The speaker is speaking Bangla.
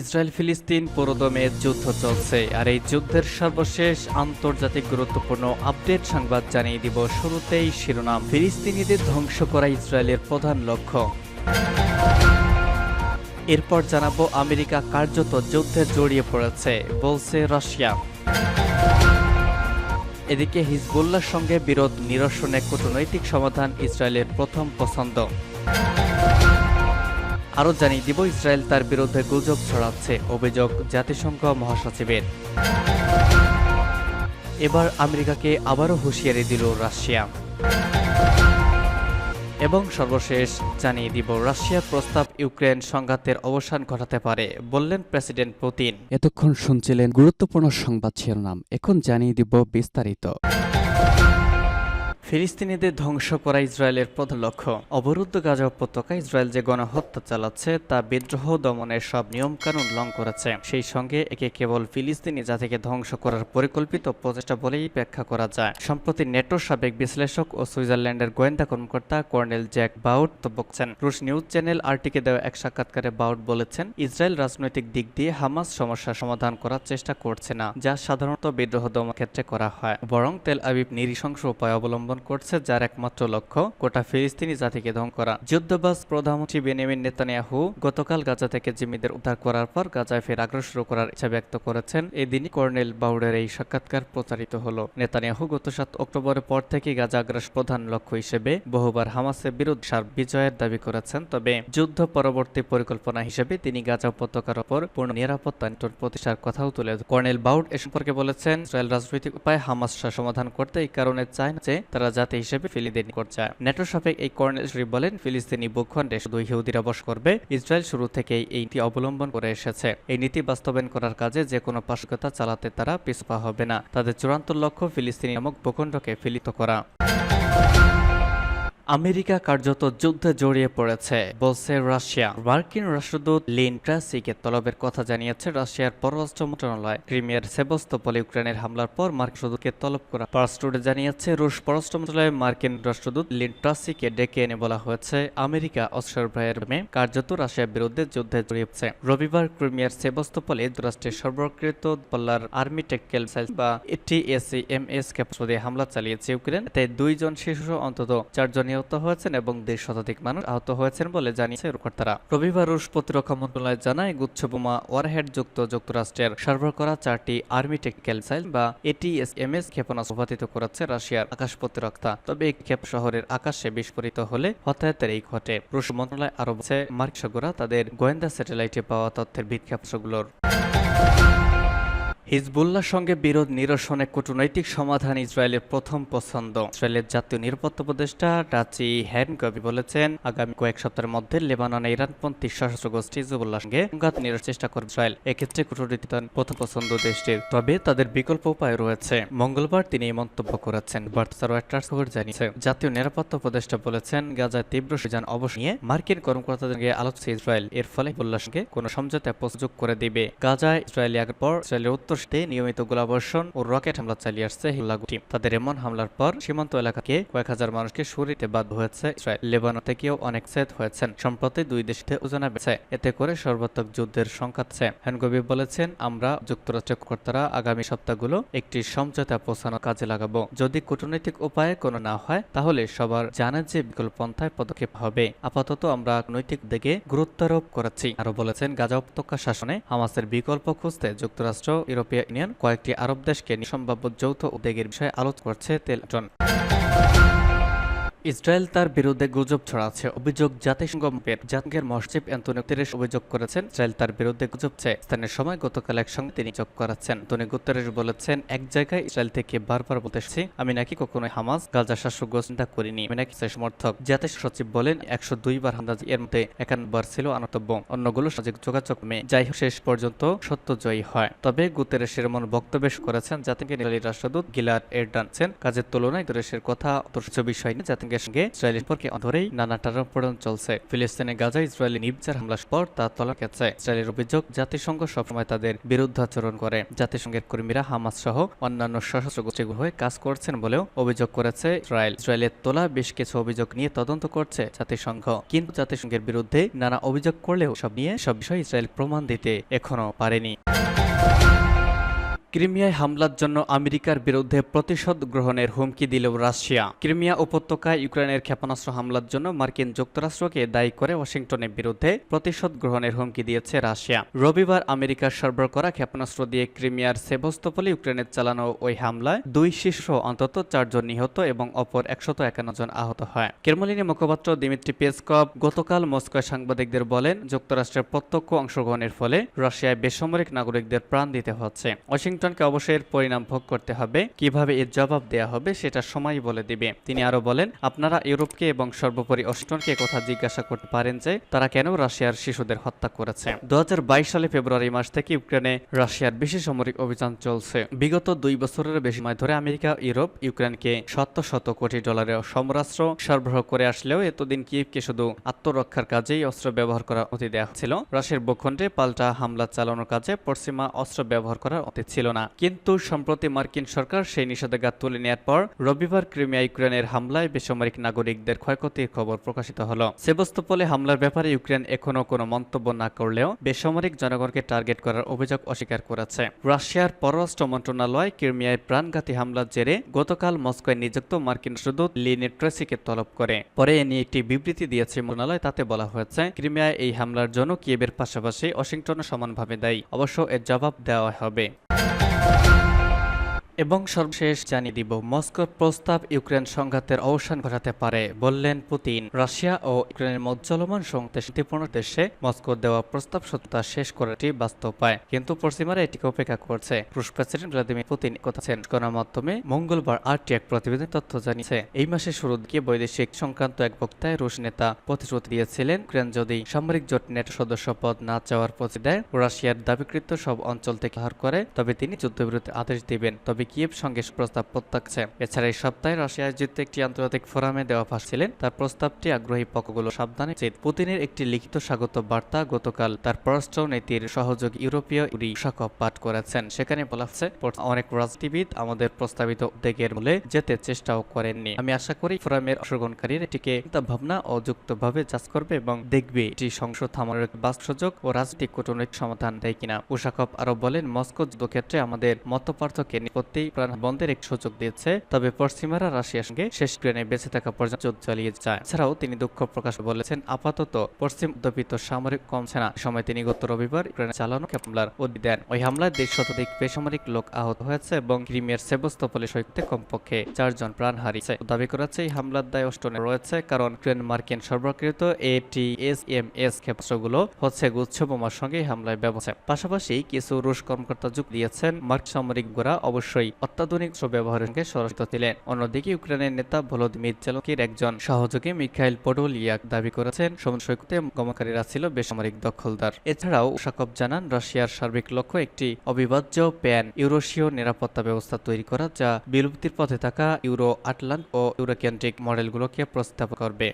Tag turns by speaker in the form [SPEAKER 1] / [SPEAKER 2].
[SPEAKER 1] ইসরায়েল ফিলিস্তিন পুরোদমে যুদ্ধ চলছে আর এই যুদ্ধের সর্বশেষ আন্তর্জাতিক গুরুত্বপূর্ণ আপডেট সংবাদ জানিয়ে দিব শুরুতেই শিরোনাম ফিলিস্তিনিদের ধ্বংস করা ইসরায়েলের প্রধান লক্ষ্য এরপর জানাবো আমেরিকা কার্যত যুদ্ধে জড়িয়ে পড়েছে বলছে রাশিয়া এদিকে হিজবুল্লার সঙ্গে বিরোধ নিরসনে কূটনৈতিক সমাধান ইসরায়েলের প্রথম পছন্দ আরও জানিয়ে দিব ইসরায়েল তার বিরুদ্ধে গুজব ছড়াচ্ছে অভিযোগ জাতিসংঘ মহাসচিবের এবার আমেরিকাকে আবারও হুঁশিয়ারি দিল রাশিয়া এবং সর্বশেষ জানিয়ে দিব রাশিয়ার প্রস্তাব ইউক্রেন সংঘাতের অবসান ঘটাতে পারে বললেন প্রেসিডেন্ট পুতিন
[SPEAKER 2] এতক্ষণ শুনছিলেন গুরুত্বপূর্ণ সংবাদ শিরোনাম এখন জানিয়ে দিব বিস্তারিত
[SPEAKER 1] ফিলিস্তিনিদের ধ্বংস করা ইসরায়েলের প্রধান লক্ষ্য অবরুদ্ধ গাজা উপত্যকা ইসরায়েল যে গণহত্যা চালাচ্ছে তা বিদ্রোহ দমনের সব নিয়মকানুন লং করেছে সেই সঙ্গে একে কেবল ফিলিস্তিনি জাতিকে ধ্বংস করার পরিকল্পিত প্রচেষ্টা বলেই ব্যাখ্যা করা যায় সম্প্রতি নেটোর সাবেক বিশ্লেষক ও সুইজারল্যান্ডের গোয়েন্দা কর্মকর্তা কর্নেল জ্যাক বাউট তো বলছেন রুশ নিউজ চ্যানেল আরটিকে দেওয়া এক সাক্ষাৎকারে বাউট বলেছেন ইসরায়েল রাজনৈতিক দিক দিয়ে হামাস সমস্যার সমাধান করার চেষ্টা করছে না যা সাধারণত বিদ্রোহ দমন ক্ষেত্রে করা হয় বরং তেল আবিব নিরিশংস উপায় অবলম্বন গ্রহণ করছে যার একমাত্র লক্ষ্য গোটা ফিলিস্তিনি জাতিকে ধ্বংস করা যুদ্ধবাস প্রধানমন্ত্রী বেনিয়ামিন নেতানিয়াহু গতকাল গাজা থেকে জিম্মিদের উদ্ধার করার পর গাজায় ফের আগ্রহ শুরু করার ইচ্ছা ব্যক্ত করেছেন এদিনই কর্নেল বাউডের এই সাক্ষাৎকার প্রচারিত হলো নেতানিয়াহু গত সাত অক্টোবরের পর থেকে গাজা আগ্রাস প্রধান লক্ষ্য হিসেবে বহুবার হামাসের বিরুদ্ধে সার বিজয়ের দাবি করেছেন তবে যুদ্ধ পরবর্তী পরিকল্পনা হিসেবে তিনি গাজা উপত্যকার ওপর পূর্ণ নিরাপত্তা নিয়ন্ত্রণ প্রতিষ্ঠার কথাও তুলে কর্নেল বাউড এ সম্পর্কে বলেছেন ইসরায়েল রাজনৈতিক উপায় হামাস সমাধান করতে এই কারণে চায় না যে তারা করা জাতি হিসেবে ফিলিদের করছে নেটো সাপেক এই কর্নেল শরীফ বলেন ফিলিস্তিনি ভূখণ্ডে শুধু ইহুদিরা বস করবে ইসরায়েল শুরু থেকেই এই নীতি অবলম্বন করে এসেছে এই নীতি বাস্তবায়ন করার কাজে যে কোনো পাশকতা চালাতে তারা পিছপা হবে না তাদের চূড়ান্ত লক্ষ্য ফিলিস্তিনি নামক ভূখণ্ডকে ফিলিত করা আমেরিকা কার্যত যুদ্ধে জড়িয়ে পড়েছে বলছে রাশিয়া মার্কিন রাষ্ট্রদূত লিন ট্রাসিকে তলবের কথা জানিয়েছে রাশিয়ার পররাষ্ট্র মন্ত্রণালয় ক্রিমিয়ার সেবস্তপল ইউক্রেনের হামলার পর মার্কিন রাষ্ট্রদূতকে তলব করা পার্সটুডে জানিয়েছে রুশ পররাষ্ট্র মন্ত্রণালয়ে মার্কিন রাষ্ট্রদূত লিন ট্রাসিকে ডেকে এনে বলা হয়েছে আমেরিকা অস্ত্রের ভয়ের মে কার্যত রাশিয়ার বিরুদ্ধে যুদ্ধে জড়িয়েছে রবিবার ক্রিমিয়ার সেবস্তপলে যুক্তরাষ্ট্রের সর্বকৃত পাল্লার আর্মি টেককেল বা টিএসি এম এস ক্ষেপণাস্ত্র হামলা চালিয়েছে ইউক্রেন এতে দুইজন শিশু অন্তত চারজন নিহত হয়েছেন এবং দেড় শতাধিক মানুষ আহত হয়েছেন বলে জানিয়েছে কর্তারা রবিবার রুশ প্রতিরক্ষা মন্ত্রণালয় জানায় গুচ্ছ বোমা ওয়ারহেড যুক্ত যুক্তরাষ্ট্রের সার্ভার করা চারটি আর্মি টেকনিক্যাল মিসাইল বা এটিএসএমএস ক্ষেপণাস্ত্র উপাধিত করেছে রাশিয়ার আকাশ প্রতিরক্ষা তবে এই ক্ষেপ শহরের আকাশে বিস্ফোরিত হলে হতাহতের এই ঘটে রুশ মন্ত্রণালয় আরো বলছে মার্কিন তাদের গোয়েন্দা স্যাটেলাইটে পাওয়া তথ্যের ভিত্তি ক্ষেপণাস্ত্রগুলোর হিজবুল্লার সঙ্গে বিরোধ নিরসনে কূটনৈতিক সমাধান ইসরায়েলের প্রথম পছন্দ ইসরায়েলের জাতীয় নিরাপত্তা উপদেষ্টা রাচি হ্যানকবি বলেছেন আগামী কয়েক সপ্তাহের মধ্যে লেবাননে ইরানপন্থী সশস্ত্র গোষ্ঠী হিজবুল্লার সঙ্গে সংঘাত নিরার চেষ্টা করবে ইসরায়েল এক্ষেত্রে কূটনৈতিক প্রথম পছন্দ দেশটির তবে তাদের বিকল্প উপায় রয়েছে মঙ্গলবার তিনি এই মন্তব্য করেছেন বার্তার খবর জানিয়েছে জাতীয় নিরাপত্তা উপদেষ্টা বলেছেন গাজায় তীব্র সুযান অবশ্য নিয়ে মার্কিন কর্মকর্তাদের সঙ্গে আলোচনা ইসরায়েল এর ফলে হিজবুল্লার সঙ্গে কোনো সমঝোতা প্রযোগ করে দিবে গাজায় ইসরায়েলি আগার পর ইসরায়েলের উত্তর তুরস্কে নিয়মিত গোলাবর্ষণ ও রকেট হামলা চালিয়ে আসছে হিল্লা টিম তাদের এমন হামলার পর সীমান্ত এলাকাকে কয়েক হাজার মানুষকে সরিতে বাধ্য হয়েছে ইসরায়েল লেবানন থেকেও অনেক সেদ হয়েছেন সম্প্রতি দুই দেশে ওজনা বেছে এতে করে সর্বাত্মক যুদ্ধের সংখ্যাচ্ছে হ্যানগবি বলেছেন আমরা যুক্তরাষ্ট্রের কর্তারা আগামী সপ্তাহগুলো একটি সমঝোতা পৌঁছানোর কাজে লাগাব যদি কূটনৈতিক উপায়ে কোনো না হয় তাহলে সবার জানেন যে বিকল্প পন্থায় পদক্ষেপ হবে আপাতত আমরা নৈতিক দিকে গুরুত্বারোপ করেছি আরো বলেছেন গাজা উপত্যকা শাসনে হামাসের বিকল্প খুঁজতে যুক্তরাষ্ট্র ইউরোপ ইউরোপীয় ইউনিয়ন কয়েকটি আরব দেশকে সম্ভাব্য যৌথ উদ্যোগের বিষয়ে আলোচনা করছে তেল ইসরায়েল তার বিরুদ্ধে গুজব ছড়াচ্ছে অভিযোগ জাতিসংঘের জাতিসংঘের মসজিদ অ্যান্তনি গুতেরেস অভিযোগ করেছেন ইসরায়েল তার বিরুদ্ধে গুজব চেয়ে স্থানীয় সময় গতকাল এক সঙ্গে তিনি যোগ করাচ্ছেন তনি গুতেরেস বলেছেন এক জায়গায় ইসরায়েল থেকে বারবার এসেছি আমি নাকি কখনো হামাস গাজা শাসক চিন্তা করিনি আমি নাকি সমর্থক জাতিসংঘ সচিব বলেন একশো দুই বার হামলা এর মধ্যে একান্ন বার ছিল আনতব্য অন্যগুলো সাজিক যোগাযোগ মেয়ে যাই হোক শেষ পর্যন্ত সত্য জয়ী হয় তবে গুতেরেসের এমন বক্তব্য করেছেন জাতিকে ইসরায়েলি রাষ্ট্রদূত গিলার এরডানছেন কাজের তুলনায় গুতেরেসের কথা বিষয় নিয়ে জাতিকে ইসরায়েলের সঙ্গে ইসরায়েলের সম্পর্কে অধরেই নানা টারপড়ন চলছে ফিলিস্তিনে গাজা ইসরায়েলি নিবচার হামলার পর তা তলা গেছে ইসরায়েলের অভিযোগ জাতিসংঘ সবসময় তাদের আচরণ করে জাতিসংঘের কর্মীরা হামাস সহ অন্যান্য সশস্ত্র গোষ্ঠীগুলো হয়ে কাজ করছেন বলেও অভিযোগ করেছে ইসরায়েল ইসরায়েলের তোলা বেশ কিছু অভিযোগ নিয়ে তদন্ত করছে জাতিসংঘ কিন্তু জাতিসংঘের বিরুদ্ধে নানা অভিযোগ করলেও সব নিয়ে সব বিষয়ে ইসরায়েল প্রমাণ দিতে এখনো পারেনি ক্রিমিয়ায় হামলার জন্য আমেরিকার বিরুদ্ধে প্রতিশোধ গ্রহণের হুমকি দিল রাশিয়া ক্রিমিয়া উপত্যকায় ইউক্রেনের ক্ষেপণাস্ত্র হামলার জন্য মার্কিন যুক্তরাষ্ট্রকে দায়ী করে ওয়াশিংটনের বিরুদ্ধে প্রতিশোধ গ্রহণের হুমকি দিয়েছে রাশিয়া রবিবার আমেরিকার সরবরাহ করা ক্ষেপণাস্ত্র দিয়ে ক্রিমিয়ার সেভস্তপলে ইউক্রেনের চালানো ওই হামলায় দুই শীর্ষ অন্তত চারজন নিহত এবং অপর একশত একান্ন জন আহত হয় কেরমলিনী মুখপাত্র দিমিত্রি পেসকপ গতকাল মস্কোয় সাংবাদিকদের বলেন যুক্তরাষ্ট্রের প্রত্যক্ষ অংশগ্রহণের ফলে রাশিয়ায় বেসামরিক নাগরিকদের প্রাণ দিতে হচ্ছে ওয়াশিংটন ওয়াশিংটনকে অবশ্যই এর পরিণাম ভোগ করতে হবে কিভাবে এর জবাব দেয়া হবে সেটা সময় বলে দিবে তিনি আরো বলেন আপনারা ইউরোপকে এবং সর্বোপরি ওয়াশিংটনকে কথা জিজ্ঞাসা করতে পারেন যে তারা কেন রাশিয়ার শিশুদের হত্যা করেছে দু সালে ফেব্রুয়ারি মাস থেকে ইউক্রেনে রাশিয়ার বিশেষ সামরিক অভিযান চলছে বিগত দুই বছরের বেশি সময় ধরে আমেরিকা ইউরোপ ইউক্রেনকে শত শত কোটি ডলারের সমরাস্ত্র সরবরাহ করে আসলেও এতদিন কিভকে শুধু আত্মরক্ষার কাজেই অস্ত্র ব্যবহার করার অতি দেওয়া ছিল রাশিয়ার ভূখণ্ডে পাল্টা হামলা চালানোর কাজে পশ্চিমা অস্ত্র ব্যবহার করার অতি ছিল না কিন্তু সম্প্রতি মার্কিন সরকার সেই নিষেধাজ্ঞা তুলে নেওয়ার পর রবিবার ক্রিমিয়া ইউক্রেনের হামলায় বেসামরিক নাগরিকদের ক্ষয়ক্ষতির খবর প্রকাশিত হল সেবস্তপলে হামলার ব্যাপারে ইউক্রেন এখনও কোনো মন্তব্য না করলেও বেসামরিক জনগণকে টার্গেট করার অভিযোগ অস্বীকার করেছে রাশিয়ার পররাষ্ট্র মন্ত্রণালয় ক্রিমিয়ায় প্রাণঘাতী হামলার জেরে গতকাল মস্কোয় নিযুক্ত মার্কিন সুদূত লিনে ট্রেসিকে তলব করে পরে এ নিয়ে একটি বিবৃতি দিয়েছে মন্ত্রণালয় তাতে বলা হয়েছে ক্রিমিয়ায় এই হামলার জন্য কিয়েবের পাশাপাশি ওয়াশিংটনও সমানভাবে দায়ী অবশ্য এর জবাব দেওয়া হবে you এবং সর্বশেষ জানিয়ে দিব মস্কোর প্রস্তাব ইউক্রেন সংঘাতের অবসান ঘটাতে পারে বললেন পুতিন রাশিয়া ও ইউক্রেনের মজ্জলমান সংঘাতে শান্তিপূর্ণ দেশে মস্কোর দেওয়া প্রস্তাব সত্যতা শেষ করাটি বাস্তবায় কিন্তু পশ্চিমারা এটিকে অপেক্ষা করছে রুশ প্রেসিডেন্ট ভ্লাদিমির পুতিন কথাছেন কথা মাধ্যমে মঙ্গলবার আরটি এক প্রতিবেদন তথ্য জানিয়েছে এই মাসের শুরু দিকে বৈদেশিক সংক্রান্ত এক বক্তায় রুশ নেতা প্রতিশ্রুতি দিয়েছিলেন ইউক্রেন যদি সামরিক জোট নেট সদস্য পদ না চাওয়ার প্রতি দেয় রাশিয়ার দাবিকৃত সব অঞ্চল থেকে হার করে তবে তিনি যুদ্ধবিরতির আদেশ দিবেন তবে কিয়েভ সঙ্গে প্রস্তাব প্রত্যাখ্যান এছাড়া এই সপ্তাহে রাশিয়া আয়োজিত একটি আন্তর্জাতিক ফোরামে দেওয়া ফাঁসছিলেন তার প্রস্তাবটি আগ্রহী পক্ষগুলো সাবধানে চেত পুতিনের একটি লিখিত স্বাগত বার্তা গতকাল তার পররাষ্ট্র নীতির সহযোগ ইউরোপীয় শাখক পাঠ করেছেন সেখানে বলা হচ্ছে অনেক রাজনীতিবিদ আমাদের প্রস্তাবিত উদ্যোগের মূলে যেতে চেষ্টাও করেননি আমি আশা করি ফোরামের অংশগ্রহণকারীর এটিকে তা ভাবনা অযুক্তভাবে যাচ করবে এবং দেখবে এটি সংসদ থামানোর বাস সুযোগ ও রাজনৈতিক কূটনৈতিক সমাধান দেয় কিনা উশাকপ আরো বলেন মস্কো যুদ্ধক্ষেত্রে আমাদের মতপার্থক্যের নিপত্তি শুরুতেই প্রাণ বন্ধের এক সুযোগ দিয়েছে তবে পশ্চিমারা রাশিয়ার সঙ্গে শেষ ট্রেনে বেঁচে থাকা পর্যন্ত যুদ্ধ চালিয়ে যায় এছাড়াও তিনি দুঃখ প্রকাশ বলেছেন আপাতত পশ্চিম দপিত সামরিক কমছে না সময় তিনি গত রবিবার ইউক্রেনে চালানো হামলার উদ্যোগ দেন ওই হামলায় দেশ শতাধিক বেসামরিক লোক আহত হয়েছে এবং ক্রিমিয়ার সেবস্তপলে সৈকতে কমপক্ষে চারজন প্রাণ হারিয়েছে দাবি করেছে এই হামলার দায় অষ্টনে রয়েছে কারণ ক্রেন মার্কিন সর্বকৃত এটি এস এম এস ক্ষেপণাস্ত্রগুলো হচ্ছে গুচ্ছ বোমার সঙ্গে হামলায় ব্যবস্থা পাশাপাশি কিছু রুশ কর্মকর্তা যুক্ত দিয়েছেন মার্ক সামরিক গোড়া অবশ্যই সবাই অত্যাধুনিক অস্ত্র ব্যবহারকে সরস্ত ছিলেন অন্যদিকে ইউক্রেনের নেতা ভলোদিমির চালকের একজন সহযোগী মিখাইল ইয়াক দাবি করেছেন সমুদ্র সৈকতে ছিল বেসামরিক দখলদার এছাড়াও উশাকব জানান রাশিয়ার সার্বিক লক্ষ্য একটি অবিভাজ্য প্যান ইউরোশীয় নিরাপত্তা ব্যবস্থা তৈরি করা যা বিলুপ্তির পথে থাকা ইউরো আটলান্ট ও ইউরোকেন্ট্রিক মডেলগুলোকে প্রস্তাব করবে